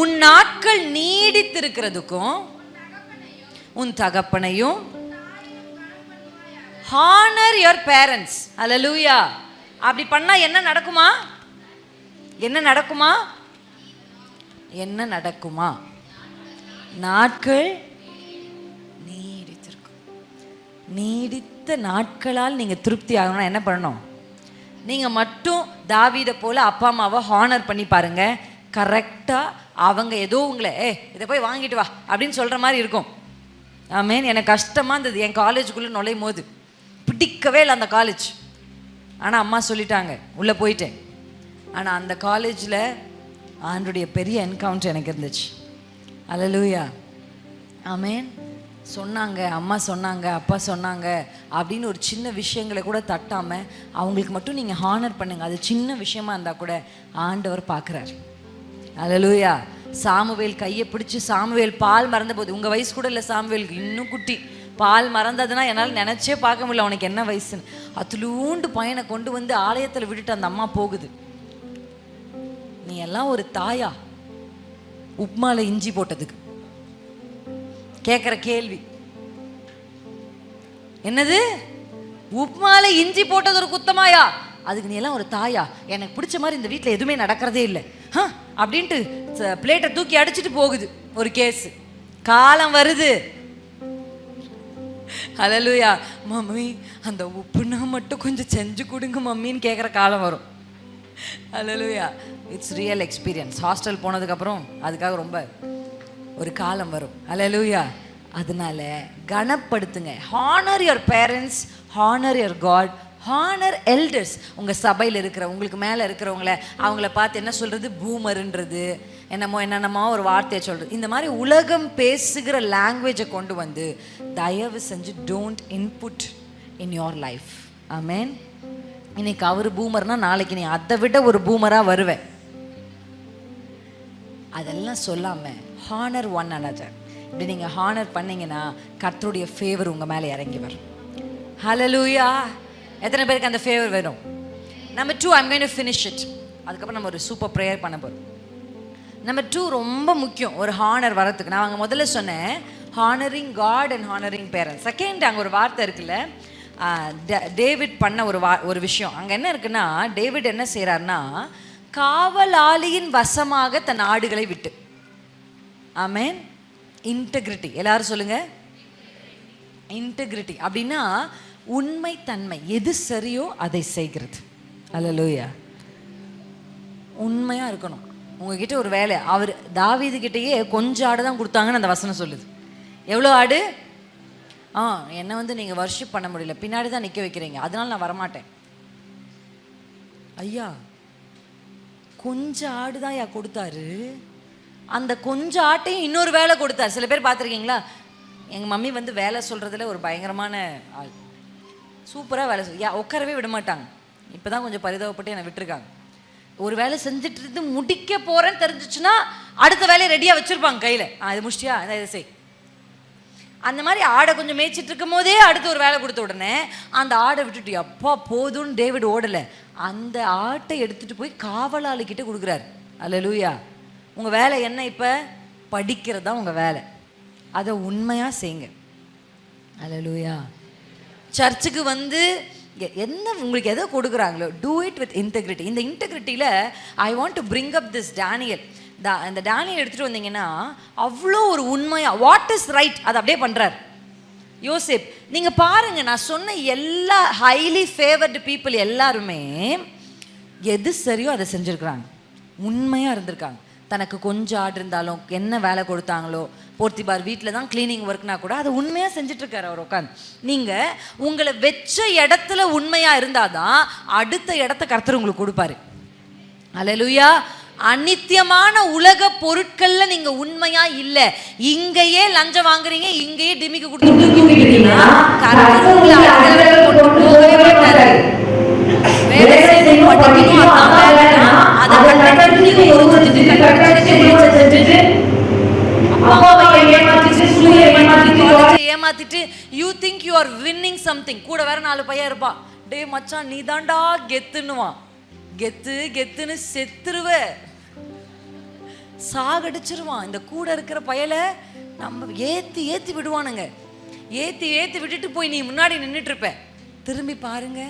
உன் நாட்கள் நீடித்திருக்கிறதுக்கும் உன் தகப்பனையும் ஹானர் யுவர் பேரண்ட்ஸ் அல்லேலூயா அப்படி பண்ணா என்ன நடக்குமா? என்ன நடக்குமா? என்ன நடக்குமா? நாட்கள் நீடித்திருக்கும். நீடித்த நாட்களால் நீங்க திருப்தி ஆகணும்னா என்ன பண்ணணும்? நீங்க மட்டும் தாவீதை போல அப்பா அம்மாவை ஹானர் பண்ணி பாருங்க. கரெக்டாக அவங்க ஏதோ உங்களை ஏ இதை போய் வாங்கிட்டு வா அப்படின்னு சொல்கிற மாதிரி இருக்கும். ஆமேன். எனக்கு கஷ்டமாக இருந்தது. என் காலேஜுக்குள்ளே நுழையும் போது பிடிக்கவே இல்லை அந்த காலேஜ். ஆனால் அம்மா சொல்லிட்டாங்க உள்ளே போயிட்டேன். ஆனால் அந்த காலேஜில் ஆண்டுடைய பெரிய என்கவுண்டர் எனக்கு இருந்துச்சு. அலலூயா ஆமேன். சொன்னாங்க அம்மா சொன்னாங்க அப்பா சொன்னாங்க அப்படின்னு ஒரு சின்ன விஷயங்களை கூட தட்டாமல் அவங்களுக்கு மட்டும் நீங்கள் ஹானர் பண்ணுங்கள் அது சின்ன விஷயமா இருந்தால் கூட ஆண்டவர் பார்க்குறாரு அலலூயா சாமுவேல் கையை பிடிச்சி சாமுவேல் பால் மறந்த போது உங்கள் வயசு கூட இல்லை சாமுவேலுக்கு இன்னும் குட்டி. பால் மறந்ததுன்னா என்னால் நினச்சே பார்க்க முடியல அவனுக்கு என்ன வயசுன்னு. அத்துலூண்டு பையனை கொண்டு வந்து ஆலயத்தில் விட்டுட்டு அந்த அம்மா போகுது. நீ எல்லாம் ஒரு தாயா? உப்மால இஞ்சி போட்டதுக்கு. கேட்குற கேள்வி. என்னது? உப்மால இஞ்சி போட்டது ஒரு குத்தமாயா? அதுக்கு நீ எல்லாம் ஒரு தாயா? எனக்கு பிடிச்ச மாதிரி இந்த வீட்டில் எதுவுமே நடக்கிறதே இல்லை. ஆ அப்படின்ட்டு பிளேட்டை தூக்கி அடிச்சுட்டு போகுது ஒரு கேஸ் காலம் வருது. ஹalleluya. மம்மி அந்த உப்புனா மட்டும் கொஞ்சம் செஞ்சு கொடுங்க மம்மின்னு கேட்குற காலம் வரும். ஹalleluya. இட்ஸ் ரியல் எக்ஸ்பீரியன்ஸ் ஹாஸ்டல் போனதுக்கப்புறம் அதுக்காக ரொம்ப ஒரு காலம் வரும். ஹalleluya. அதனால கனப்படுத்துங்க. Honour your parents honour your God honour elders உங்கள் சபையில் இருக்கிற உங்களுக்கு மேலே இருக்கிறவங்கள அவங்கள பார்த்து என்ன சொல்கிறது பூமருன்றது என்னமோ என்னென்னமோ ஒரு வார்த்தையை சொல்கிறது இந்த மாதிரி உலகம் பேசுகிற லாங்குவேஜை கொண்டு வந்து தயவு செஞ்சு don't input in your life amen இன்னைக்கு அவர் பூமர்னா நாளைக்கு நீ அதை விட ஒரு பூமராக வருவேன் அதெல்லாம் சொல்லாமல் ஹானர் ஒன் அனதர் இப்படி நீங்கள் ஹானர் பண்ணீங்கன்னா கர்த்தருடைய ஃபேவர் உங்கள் மேலே இறங்கி வரும். ஹலலூயா எத்தனை பேருக்கு அந்த ஃபேவர் வரும்? Number two I'm kind finish it அதுக்கப்புறம் நம்ம ஒரு சூப்பர் ப்ரேயர் பண்ண போகிறோம் நம்பர் டூ ரொம்ப முக்கியம் ஒரு ஹானர் வரத்துக்கு நான் அங்கே முதல்ல சொன்னேன் honouring God and honouring parents second அங்கே ஒரு வார்த்தை இருக்குல்ல டே- டேவிட் பண்ண ஒரு வா ஒரு விஷயம். அங்கே என்ன இருக்குன்னா டேவிட் என்ன செய்கிறாருன்னா காவலாளியின் வசமாக தன் ஆடுகளை விட்டு. ஆமேன் இன்டெகிரிட்டி எல்லாரும் சொல்லுங்கள் இன்டெகிரிட்டி அப்படின்னா உண்மை தன்மை எது சரியோ அதை செய்கிறது. அல்லலூயா உண்மையாக இருக்கணும். உங்ககிட்ட ஒரு வேலை. அவர் தாவீது கிட்டேயே கொஞ்சம் ஆடு தான் கொடுத்தாங்கன்னு அந்த வசனம் சொல்லுது. எவ்வளோ ஆடு? ஆ என்னை வந்து நீங்கள் வர்ஷிப் பண்ண முடியல. பின்னாடி தான் நிற்க வைக்கிறீங்க. அதனால நான் வரமாட்டேன். ஐயா கொஞ்சம் ஆடு தான் யா கொடுத்தாரு. அந்த கொஞ்சம் ஆட்டையும் இன்னொரு வேலை கொடுத்தாரு. சில பேர் பார்த்துருக்கீங்களா? எங்கள் மம்மி வந்து வேலை சொல்கிறதுல ஒரு பயங்கரமான ஆள். சூப்பராக வேலை யா உட்காரவே விட மாட்டாங்க. இப்போ தான் கொஞ்சம் பரிதாபப்பட்டு என்னை விட்டுருக்காங்க. ஒரு வேலை செஞ்சுட்டு இருந்து முடிக்க போகிறேன்னு தெரிஞ்சிச்சுன்னா அடுத்த வேலையை ரெடியாக வச்சுருப்பாங்க கையில். ஆ இது முடிச்சிட்டியா? இதை இதை செய். அந்த மாதிரி ஆடை கொஞ்சம் மேய்ச்சிட்டு இருக்கும் போதே அடுத்து ஒரு வேலை கொடுத்த உடனே அந்த ஆடை விட்டுட்டு அப்பா போதும்னு டேவிட் ஓடலை. அந்த ஆட்டை எடுத்துகிட்டு போய் காவலாளிக்கிட்ட கொடுக்குறாரு. அல்ல லூயா உங்கள் வேலை என்ன இப்போ? படிக்கிறது தான் உங்கள் வேலை. அதை உண்மையாக செய்யுங்க. அல்ல லூயா சர்ச்சுக்கு வந்து எ- என்ன உங்களுக்கு எதை கொடுக்குறாங்களோ டூ இட் வித் இன்டெகிரிட்டி இந்த இன்டெகிரிட்டியில் I want to bring up this Daniel தா இந்த டேனியல் எடுத்துகிட்டு வந்தீங்கன்னா அவ்வளோ ஒரு உண்மையாக வாட் இஸ் ரைட் அதை அப்படியே பண்ணுறார் யோசிப் நீங்கள் பாருங்கள் நான் சொன்ன எல்லா ஹைலி ஃபேவர்டு பீப்புள் எல்லாருமே எது சரியோ அதை செஞ்சுருக்குறாங்க. உண்மையாக இருந்திருக்காங்க. தனக்கு கொஞ்சம் ஆடு இருந்தாலும் என்ன வேலை கொடுத்தாங்களோ போர்த்திபார் வீட்டில் தான் க்ளீனிங் ஒர்க்னா கூட அதை உண்மையாக செஞ்சுட்ருக்காரு அவர் உட்காந்து நீங்கள் உங்களை வச்ச இடத்துல உண்மையாக இருந்தால் தான் அடுத்த இடத்த கர்த்தர் உங்களுக்கு கொடுப்பாரு. அல்லேலூயா அநித்தியமான உலக பொருட்கள்ல நீங்க உண்மையா இல்ல. இங்கேயே லஞ்சம் வாங்குறீங்க இங்கேயே டிமிக்கு கொடுத்து தூக்கி போயிட்டீங்கன்னா கர்த்தர் உங்களை அடுத்த level கொண்டு போகவே மாட்டாரு. வேலை செய்யணும் படிக்கணும் அதான் வேலைன்னா அதை கண்டக்டர் யோசிச்சுட்டு அப்பாவை ஏமாத்திட்டு சூரிய ஏமாத்திட்டு you think you are winning something கூட வேற நாலு பையன் இருப்பா. டேய் மச்சான் நீ தாண்டா கெத்துன்னுவான். கெத்து கெத்துன்னு செத்துருவ. சாகடிச்சிருவான். இந்த கூட இருக்கிற பயலை நம்ம ஏத்தி ஏத்தி விடுவானுங்க. ஏத்தி ஏத்தி விட்டுட்டு போய் நீ முன்னாடி நின்றுட்டு இருப்ப. திரும்பி பாருங்க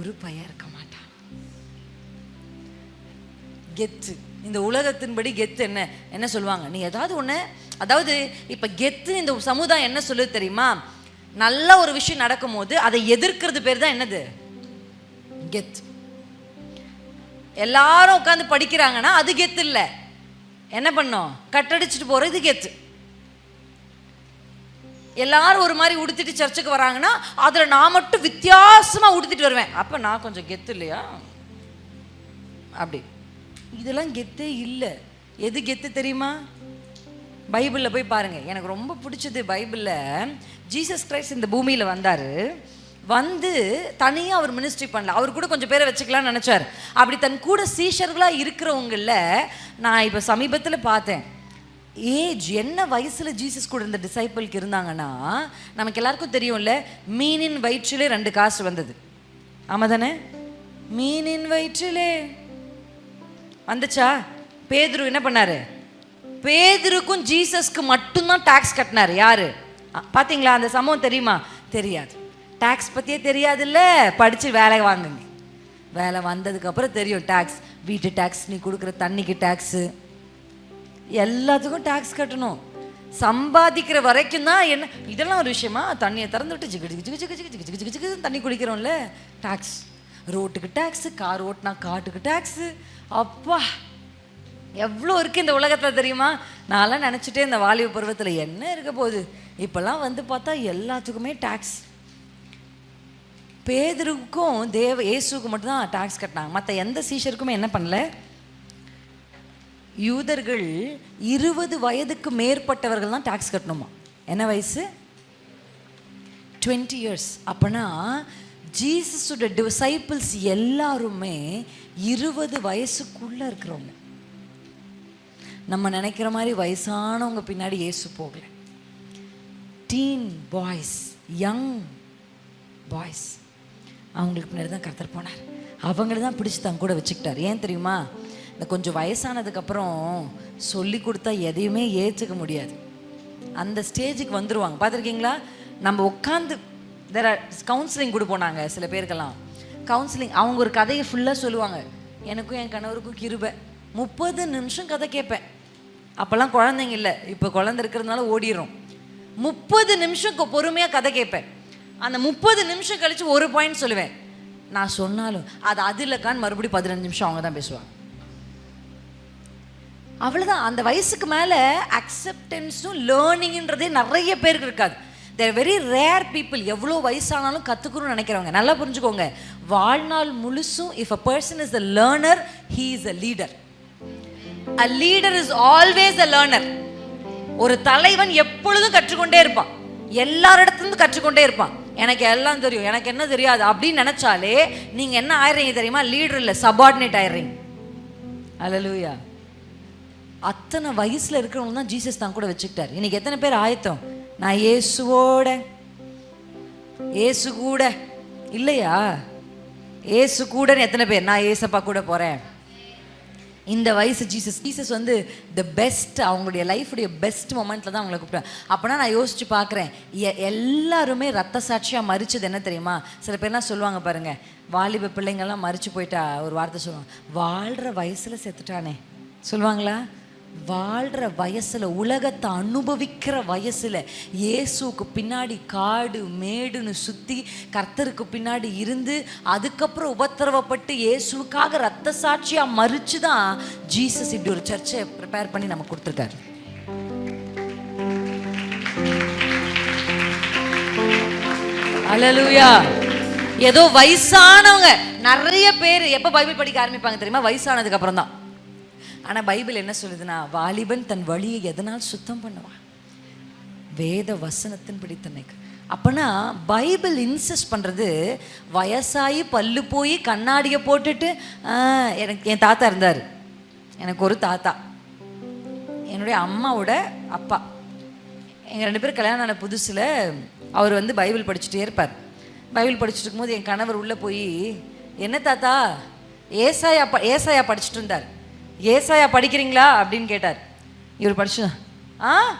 ஒரு பையன் இருக்க மாட்டான். கெத்து. இந்த உலகத்தின்படி கெத்து என்ன? என்ன சொல்லுவாங்க? நீ ஏதாவது ஒன்று அதாவது இப்போ கெத்து இந்த சமுதாயம் என்ன சொல்லுது தெரியுமா? நல்ல ஒரு விஷயம் நடக்கும்போது அதை எதிர்க்கிறது பேர் தான் என்னது? கெத்து. எல்லாரும் உட்காந்து படிக்கிறாங்கன்னா அது கெத்து இல்லை. என்ன பண்ணோம்? கட்டடிச்சிட்டு போகிறது கெத்து. எல்லாரும் ஒரு மாதிரி உடுத்திட்டு சர்ச்சுக்கு வராங்கன்னா அதில் நான் மட்டும் வித்தியாசமாக உடுத்திட்டு வருவேன். அப்போ நான் கொஞ்சம் கெத்து இல்லையா? அப்படி. இதெல்லாம் கெத்தே இல்லை. எது கெத்து தெரியுமா? பைபிளில் போய் பாருங்கள் எனக்கு ரொம்ப பிடிச்சது பைபிளில். ஜீசஸ் கிரைஸ்ட் இந்த பூமியில் வந்தார். வந்து தனியாக அவர் மினிஸ்ட்ரி பண்ணல. அவர் கூட கொஞ்சம் பேரை வச்சுக்கலாம்னு நினச்சார். அப்படி தன் கூட சீஷர்களாக இருக்கிறவங்கள நான் இப்போ சமீபத்தில் பார்த்தேன். ஏஜ் என்ன வயசில் ஜீசஸ் கூட இருந்த டிசைபிளுக்கு இருந்தாங்கன்னா நமக்கு எல்லாருக்கும் தெரியும்ல மீனின் வயிற்றிலே ரெண்டு காசு வந்தது. ஆமாம் தானே? மீனின் வயிற்றிலே. வந்துச்சா? பேதுரு என்ன பண்ணாரு? பேதருக்கும் ஜீசஸ்க்கு மட்டும்தான் டேக்ஸ் கட்டினார். யார்? பார்த்தீங்களா அந்த சம்பவம் தெரியுமா? தெரியாது. டேக்ஸ் பற்றியே தெரியாதுல்ல. படித்து வேலை வாங்குங்க. வேலை வந்ததுக்கப்புறம் தெரியும் டேக்ஸ் வீட்டு டேக்ஸ் நீ கொடுக்குற தண்ணிக்கு டேக்ஸு எல்லாத்துக்கும் டேக்ஸ் கட்டணும். சம்பாதிக்கிற வரைக்கும் தான் என்ன இதெல்லாம் ஒரு விஷயமா? தண்ணியை திறந்து விட்டு ஜிகு ஜிகு ஜிகு ஜிகு ஜிகு ஜிகு ஜிகு தண்ணி குடிக்கிறோம்ல. டேக்ஸ் ரோட்டுக்கு டேக்ஸு கார் ஓட்டினா காட்டுக்கு டேக்ஸு அப்பா! எவ்வளோ இருக்குது இந்த உலகத்தில் தெரியுமா? நான்லாம் நினச்சிட்டே இந்த வாலிப பருவத்தில் என்ன இருக்க போகுது? இப்போல்லாம் வந்து பார்த்தா எல்லாத்துக்குமே டேக்ஸ் பேதருக்கும் தேவ இயேசுக்கு மட்டும்தான் டேக்ஸ் கட்டினாங்க. மற்ற எந்த சீஷருக்குமே என்ன பண்ணல? யூதர்கள் இருபது வயதுக்கு மேற்பட்டவர்கள் தான் டேக்ஸ் கட்டணுமா? என்ன வயசு? டுவெண்ட்டி இயர்ஸ் அப்போனா ஜீசஸோட டிசைப்பிள்ஸ் எல்லாருமே இருபது வயசுக்குள்ளே இருக்கிறவங்க. நம்ம நினைக்கிற மாதிரி வயசானவங்க பின்னாடி ஏசு போகல. டீன் பாய்ஸ் யங் பாய்ஸ் அவங்களுக்கு பின்னாடி தான் கருத்தர் போனார். அவங்கள தான் பிடிச்சி தங்க கூட வச்சுக்கிட்டார். ஏன் தெரியுமா? இந்த கொஞ்சம் வயசானதுக்கப்புறம் சொல்லி கொடுத்தா எதையுமே ஏற்றுக்க முடியாது. அந்த ஸ்டேஜுக்கு வந்துடுவாங்க பார்த்துருக்கீங்களா? நம்ம உட்காந்து தெர் கவுன்சிலிங் கொடுப்போம் நாங்கள் சில பேருக்கெல்லாம். கவுன்சிலிங் அவங்க ஒரு கதையை ஃபுல்லாக சொல்லுவாங்க. எனக்கும் என் கணவருக்கும் கிருபை. முப்பது நிமிஷம் கதை கேட்பேன். அப்போல்லாம் குழந்தைங்க இல்லை. இப்போ குழந்தை இருக்கிறதுனால ஓடிடும் முப்பது நிமிஷம் பொறுமையாக கதை கேட்பேன். அந்த முப்பது நிமிஷம் கழித்து ஒரு பாயிண்ட் சொல்லுவேன். நான் சொன்னாலும் அது அது இல்லைக்கான்னு மறுபடியும் பதினஞ்சு நிமிஷம் அவங்க தான் பேசுவாங்க. அவ்வளோதான் அந்த வயசுக்கு மேலே அக்செப்டன்ஸும் லேர்னிங்ன்றதே நிறைய பேருக்கு இருக்காது. தேர் வெரி ரேர் பீப்புள் எவ்வளோ வயசானாலும் கற்றுக்கணும்னு நினைக்கிறவங்க. நல்லா புரிஞ்சுக்கோங்க. வாழ்நாள் முழுசும் if a person is a learner he is a leader a leader is always a learner ஒரு தலைவன் எப்பொழுதும் கற்றுக்கொண்டே இருப்பான். எல்லாரிடத்துலேருந்து கற்றுக்கொண்டே இருப்பான். எனக்கு எல்லாம் தெரியும். எனக்கு என்ன தெரியாது? அப்படின்னு நினைச்சாலே நீங்க என்ன ஆயிடுறீங்க தெரியுமா? லீடர் இல்லை சபார்டினேட் ஆயிடுறீங்க. அலலூயா அத்தனை வயசுல இருக்கிறவங்க தான் ஜீசஸ் தான் கூட வச்சுக்கிட்டார். இன்னைக்கு எத்தனை பேர் ஆயத்தம்? நான் இயேசுவோட. ஏசு கூட. இல்லையா? ஏசு கூடன்னு எத்தனை பேர்? நான் ஏசப்பா கூட போறேன். இந்த வயசு ஜீசஸ் ஜீசஸ் வந்து த பெஸ்ட் அவங்களுடைய லைஃபுடைய பெஸ்ட் மொமெண்ட்டில் தான் அவங்களை கூப்பிட்டேன் அப்போனா நான் யோசிச்சு பார்க்குறேன். எல்லாருமே ரத்த சாட்சியாக மறிச்சது என்ன தெரியுமா? சில பேர்லாம் சொல்லுவாங்க பாருங்க. வாலிப பிள்ளைங்கள்லாம் மறிச்சு போயிட்டா ஒரு வார்த்தை சொல்லுவாங்க. வாழ்கிற வயசில் செத்துட்டானே சொல்லுவாங்களா? வாழ்கிற வயசில் உலகத்தை அனுபவிக்கிற வயசில் இயேசுக்கு பின்னாடி காடு மேடுன்னு சுற்றி கர்த்தருக்கு பின்னாடி இருந்து அதுக்கப்புறம் உபத்திரவப்பட்டு இயேசுக்காக ரத்த சாட்சியாக மறித்து தான் ஜீசஸ் இப்படி ஒரு சர்ச்சை ப்ரிப்பேர் பண்ணி நமக்கு கொடுத்துருக்காரு. அலலுயா ஏதோ வயசானவங்க நிறைய பேர் எப்போ பைபிள் படிக்க ஆரம்பிப்பாங்க தெரியுமா? வயசானதுக்கு அப்புறம் தான் ஆனால் பைபிள் என்ன சொல்லுதுன்னா வாலிபன் தன் வழியை எதனால் சுத்தம் பண்ணுவான்? வேத வசனத்தின்படி தன்னைக்கு. அப்போனா பைபிள் இன்சிஸ்ட் பண்ணுறது வயசாகி பல்லு போய் கண்ணாடியை போட்டுட்டு எனக்கு என் தாத்தா இருந்தார். எனக்கு ஒரு தாத்தா. என்னுடைய அம்மாவோட அப்பா. எங்கள் ரெண்டு பேரும் கல்யாணம் ஆன புதுசில் அவர் வந்து பைபிள் படிச்சுட்டே இருப்பார். பைபிள் படிச்சுட்டு இருக்கும்போது என் கணவர் உள்ளே போய் என்ன தாத்தா? ஏசாயா ப ஏசாயா படிச்சுட்டு இருந்தார். ஏசாயா படிக்கிறீங்களா அப்படின்னு கேட்டார். இவர் படிச்சு ஆ?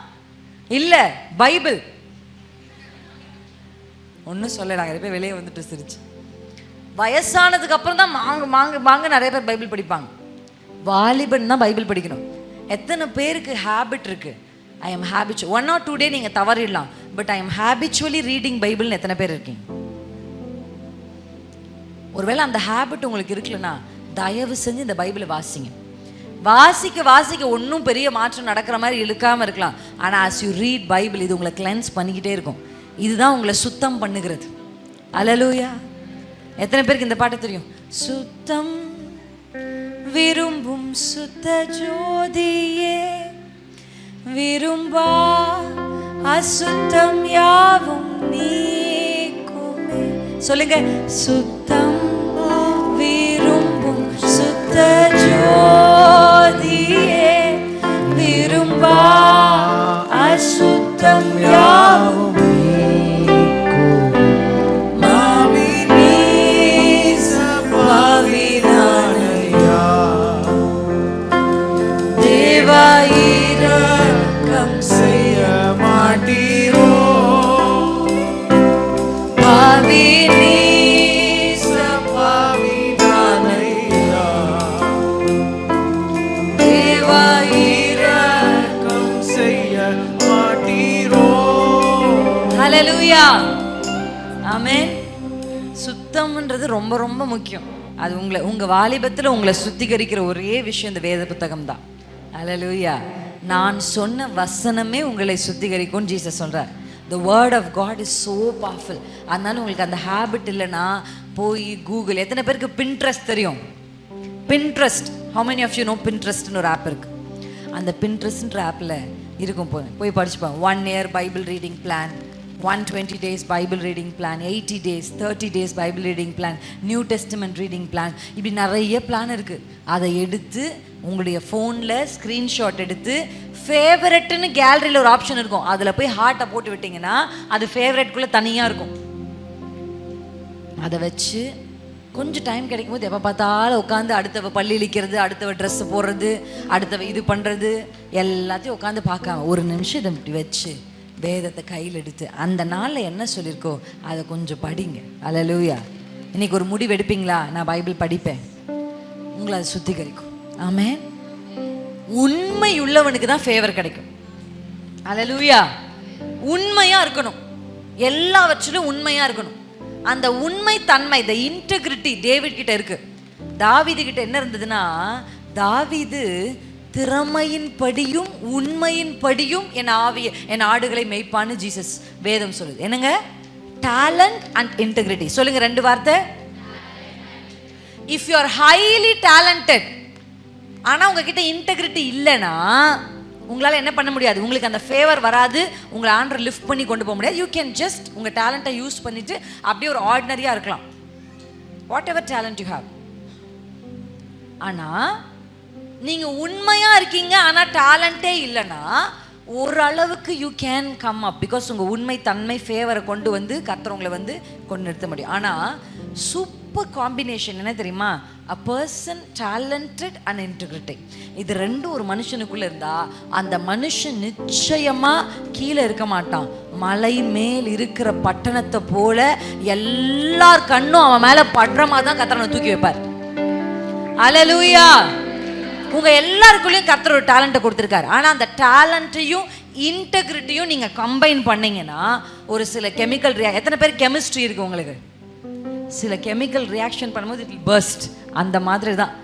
இல்லை பைபிள். ஒன்றும் சொல்லல நிறைய பேர் வெளியே வந்துட்டு சிரிச்சு. வயசானதுக்கு அப்புறம் தான் மாங்க மாங்க மாங்க நிறைய பேர் பைபிள் படிப்பாங்க. வாலிபன் தான் பைபிள் படிக்கணும். எத்தனை பேருக்கு ஹேபிட் இருக்கு? I am habit one or two day நீங்கள் தவறிடலாம். But I am habitually reading பைபிள்னு எத்தனை பேர் இருக்கீங்க? ஒருவேளை அந்த ஹேபிட் உங்களுக்கு இருக்குல்லன்னா தயவு செஞ்சு இந்த பைபிளை வாசிங்க. வாசிக்க வாசிக்க ஒன்றும் பெரிய மாற்றம் நடக்கிற மாதிரி இழுக்காமல் இருக்கலாம். ஆனால் ஆஸ் யூ ரீட் பைபிள் இது உங்களை கிளென்ஸ் பண்ணிக்கிட்டே இருக்கும். இதுதான் உங்களை சுத்தம் பண்ணுகிறது. அலலூயா எத்தனை பேருக்கு இந்த பாட்டு தெரியும்? சுத்தம் விரும்பும் சுத்த ஜோதியே விரும்பா அசுத்தம் யாவும் நீக்குமே. சொல்லுங்க சுத்தம் ஹலலூயா ஆமே சுத்தம்ன்றது ரொம்ப ரொம்ப முக்கியம். அது உங்களை உங்க வாலிபத்தில் உங்களை சுத்திகரிக்கிற ஒரே விஷயம் இந்த வேத புத்தகம் தான் அலலூயா நான் சொன்ன வசனமே உங்களை சுத்திகரிக்கும் ஜீசஸ் சொல்கிறார் the word of God is so powerful அதனால உங்களுக்கு அந்த ஹேபிட் இல்லைன்னா போய் கூகுள் எத்தனை பேருக்கு பின்ட்ரெஸ்ட் தெரியும்? Pinterest how many of you know பின்ட்ரெஸ்ட்னு ஒரு ஆப் இருக்கு? அந்த பின்ட்ரெஸ்ட்ன்ற ஆப்பில் இருக்கும் போய் போய் படிச்சுப்பேன் one year Bible reading plan one twenty days Bible reading plan eighty days thirty days Bible reading plan New Testament reading plan இப்படி நிறைய பிளான் இருக்குது அதை எடுத்து உங்களுடைய ஃபோனில் ஸ்க்ரீன்ஷாட் எடுத்து ஃபேவரட்னு கேலரியில் ஒரு ஆப்ஷன் இருக்கும். அதில் போய் ஹார்ட்டை போட்டு விட்டிங்கன்னா அது ஃபேவரட்குள்ளே தனியாக இருக்கும். அதை வச்சு கொஞ்சம் டைம் கிடைக்கும் போது எப்போ பார்த்தாலும் உட்காந்து அடுத்தவ பள்ளி இழிக்கிறது அடுத்தவ ட்ரெஸ்ஸு போடுறது அடுத்தவ இது பண்ணுறது எல்லாத்தையும் உட்காந்து பார்க்காம ஒரு நிமிஷம் இதை வச்சு வேதத்தை கையில் எடுத்து அந்த நாளில் என்ன சொல்லியிருக்கோ அதை கொஞ்சம் படிங்க. அலலூயா இன்னைக்கு ஒரு முடிவு எடுப்பீங்களா? நான் பைபிள் படிப்பேன். உங்களை அதை சுத்திகரிக்கும். ஆமே உண்மை உள்ளவனுக்கு தான் ஃபேவர் கிடைக்கும். அலலூயா உண்மையா இருக்கணும். எல்லாவற்றிலும் உண்மையா இருக்கணும். அந்த உண்மை தன்மை இந்த இன்டெகிரிட்டி டேவிட் கிட்ட இருக்கு. தாவீது கிட்ட என்ன இருந்ததுன்னா தாவிது திறமையின் படியும் உண்மையின் படியும் என் ஆவிய என் ஆடுகளை மேய்ப்பான்னு ஜீசஸ் வேதம் சொல்லுது. என்னங்க? டேலண்ட் அண்ட் இன்டெகிரிட்டி சொல்லுங்க ரெண்டு வார்த்தை. If you are highly talented ஆனால் உங்ககிட்ட இன்டெகிரிட்டி இல்லைன்னா உங்களால் என்ன பண்ண முடியாது. உங்களுக்கு அந்த ஃபேவர் வராது. உங்களை ஆண்டரை லிஃப்ட் பண்ணி கொண்டு போக முடியாது. யூ கேன் ஜஸ்ட் உங்கள் டேலண்ட்டை யூஸ் பண்ணிட்டு அப்படியே ஒரு ஆர்டினரியாக இருக்கலாம். Whatever talent you have ஆனால் நீங்கள் உண்மையாக இருக்கீங்க ஆனால் டேலண்ட்டே இல்லைன்னா ஓரளவுக்கு you can come up because உங்கள் உண்மை தன்மை ஃபேவரை கொண்டு வந்து கத்துறவங்களை வந்து கொண்டு நிறுத்த முடியும். ஆனால் சூப்பர் காம்பினேஷன் என்ன தெரியுமா? A person talented and integrity இது ரெண்டும் ஒரு மனுஷனுக்குள்ள இருந்தா அந்த மனுஷன் நிச்சயமா கீழே இருக்க மாட்டான். மலை மேல் இருக்கிற பட்டணத்தை போல எல்லார் கண்ணும் அவன் மேல படுற மாதிரி தான் கத்திரனை தூக்கி வைப்பார். அலலூயா உங்கள் எல்லாருக்குள்ளேயும் கத்தர் ஒரு டேலண்ட்டை கொடுத்துருக்காரு. ஆனால் அந்த டேலண்ட்டையும் இன்டெகிரிட்டியும் நீங்கள் கம்பைன் பண்ணீங்கன்னா ஒரு சில கெமிக்கல் ரியா எத்தனை பேர் கெமிஸ்ட்ரி இருக்கு உங்களுக்கு? சில கெமிக்கல் ரியாக்ஷன் பண்ணும்போது இட் பர்ஸ்ட் அந்த மாதிரி தான்.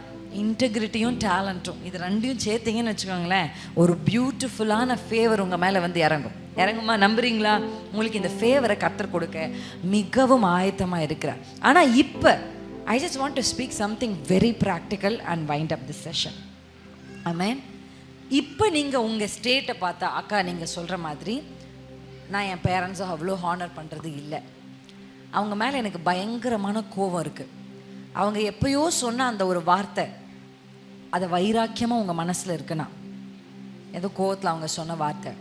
இன்டெகிரிட்டியும் டேலண்ட்டும் இது ரெண்டையும் சேர்த்தீங்கன்னு வச்சுக்கோங்களேன். ஒரு பியூட்டிஃபுல்லான ஃபேவர் உங்கள் மேலே வந்து இறங்கும். இறங்குமா? நம்புறீங்களா? உங்களுக்கு இந்த ஃபேவரை கத்தர் கொடுக்க மிகவும் ஆயத்தமாக இருக்கிறார். ஆனால் இப்போ I just want to speak something very practical and wind up the session amen இப்போ நீங்கள் உங்கள் ஸ்டேட்டை பார்த்தா அக்கா நீங்கள் சொல்கிற மாதிரி நான் என் பேரண்ட்ஸை அவ்வளோ ஹானர் பண்ணுறது இல்லை. அவங்க மேலே எனக்கு பயங்கரமான கோபம் இருக்குது அவங்க எப்பயோ சொன்ன அந்த ஒரு வார்த்தை அதை வைராக்கியமாக உங்கள் மனசில் இருக்குண்ணா. ஏதோ கோவத்தில் அவங்க சொன்ன வார்த்தை.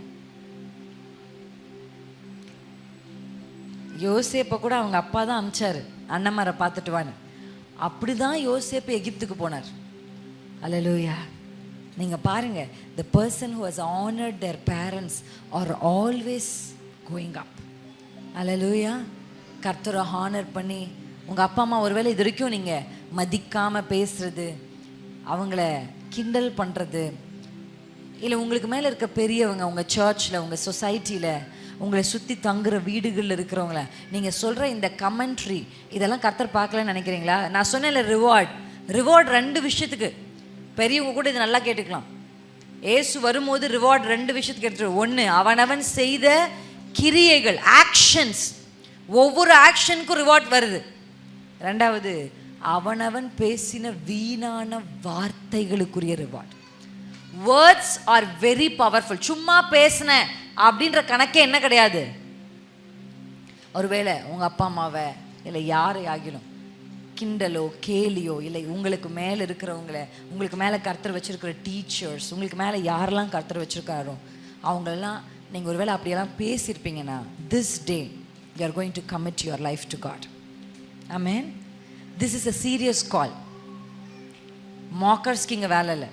யோசேப்பை கூட அவங்க அப்பா தான் அனுப்பிச்சார் அண்ணமாரை பார்த்துட்டு வான்னு. அப்படி தான் யோசேப்பு எகிப்துக்கு போனார். அலலூயா நீங்கள் பாருங்கள் the person who has honoured their parents are always going up hallelujah கர்த்தரை ஹானர் பண்ணி உங்கள் அப்பா அம்மா ஒருவேளை இது வரைக்கும் நீங்கள் மதிக்காமல் பேசுறது அவங்கள கிண்டல் பண்ணுறது இல்லை உங்களுக்கு மேலே இருக்க பெரியவங்க உங்கள் சர்ச்சில் உங்கள் சொசைட்டியில் உங்களை சுற்றி தங்குற வீடுகளில் இருக்கிறவங்கள நீங்கள் சொல்கிற இந்த கமெண்ட்ரி இதெல்லாம் கர்த்தர் பார்க்கலன்னு நினைக்கிறீங்களா? நான் சொன்னேன்ல ரிவார்ட் ரிவார்ட் ரெண்டு விஷயத்துக்கு. பெரியவங்க கூட இது நல்லா கேட்டுக்கலாம். ஏசு வரும்போது ரிவார்ட் ரெண்டு விஷயத்துக்கு எடுத்துரு ஒன்று அவனவன் செய்த கிரியைகள் ஆக்ஷன்ஸ் ஒவ்வொரு ஆக்ஷனுக்கும் ரிவார்ட் வருது. ரெண்டாவது அவனவன் பேசின வீணான வார்த்தைகளுக்குரிய reward words are very powerful சும்மா பேசினேன் அப்படின்ற கணக்கே என்ன கிடையாது. ஒருவேளை உங்கள் அப்பா அம்மாவை இல்லை யாரை ஆகிலும் கிண்டலோ கேலியோ இல்லை உங்களுக்கு மேலே இருக்கிறவங்கள உங்களுக்கு மேலே கர்த்தர் வச்சிருக்கிற டீச்சர்ஸ் உங்களுக்கு மேலே யாரெல்லாம் கர்த்தர் வச்சுருக்காரோ அவங்களெல்லாம் நீங்கள் ஒருவேளை அப்படியெல்லாம் பேசியிருப்பீங்கன்னா this day you are going to commit your life to God I mean this is a serious call மாக்கர்ஸ்க்கு இங்கே வேலை இல்லை.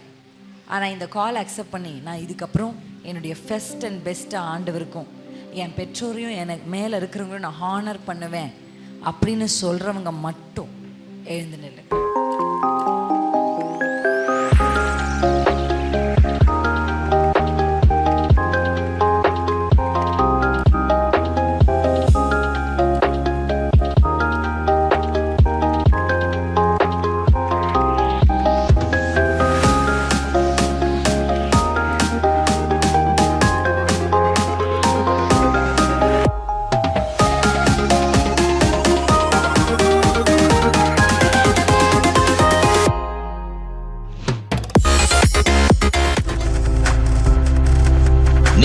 ஆனால் இந்த கால் அக்செப்ட் பண்ணி நான் இதுக்கப்புறம் என்னுடைய ஃபெஸ்ட் அண்ட் பெஸ்ட்டை ஆண்டவருக்கும் என் பெற்றோரையும் எனக்கு மேலே இருக்கிறவங்களையும் நான் ஹானர் பண்ணுவேன் அப்படின்னு சொல்கிறவங்க மட்டும் எழுந்து நில்லு